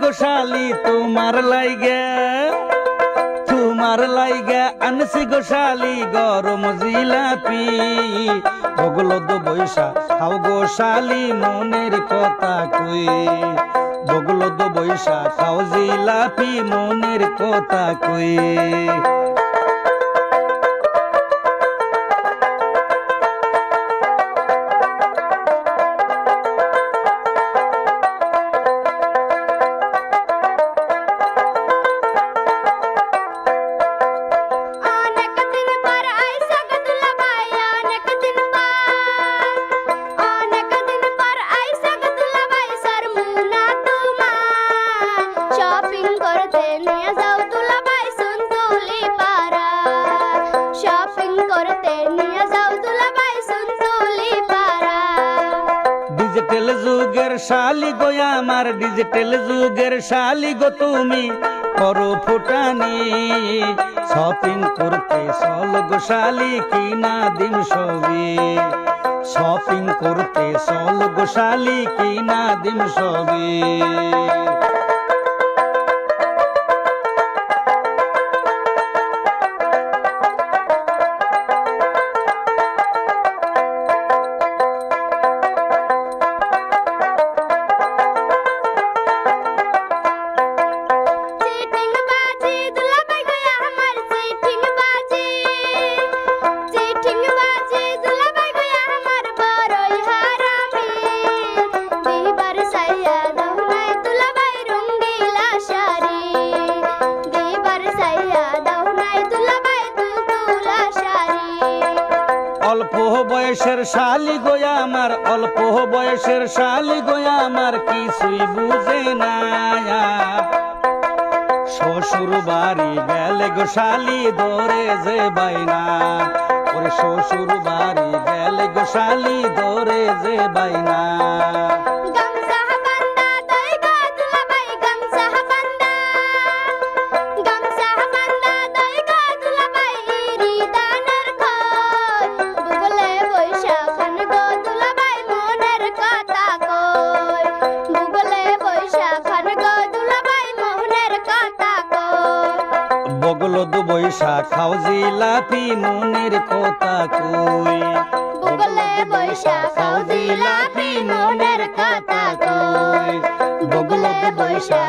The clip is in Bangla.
গোশালি তোমার লাইগে তোমার লাইগে আনসি গোশালি গরম জিলাপি। ভগল দো বৈশা, খাও গোশালি মনের কথা কই। ভগল দো বৈশা, খাও জিলাপি, মনের কথা কই। করতে নিয়ে যাও দুলা ভাই সুনতুলি পারা শপিং করতে নিয়ে যাও দুলা ভাই সুনতুলি পারা ডিজিটাল যুগের শালি গো আমার ডিজিটাল যুগের শালি গো তুমি। করো ফুটানি শপিং করতে চল গো শালি, কিনা দিম সবই শপিং করতে চল গো শালি, কিনা দিম সবই অল্প বয়সের শালি গোয়া আমার, অল্প বয়সের শালি গোয়া আমার, কিছুই বুঝে না। শ্বশুর বাড়ি গেলে গো শালি দরে যে বাইনা। ওরে শ্বশুর বাড়ি গেলে গো শালি দরে যে বাইনা। কথা বগল বৈশা খাও জিলাপি মনের কথা কই। বগলে বৈশা খাও জিলাপি মনের কথা কই। বগলে বৈশা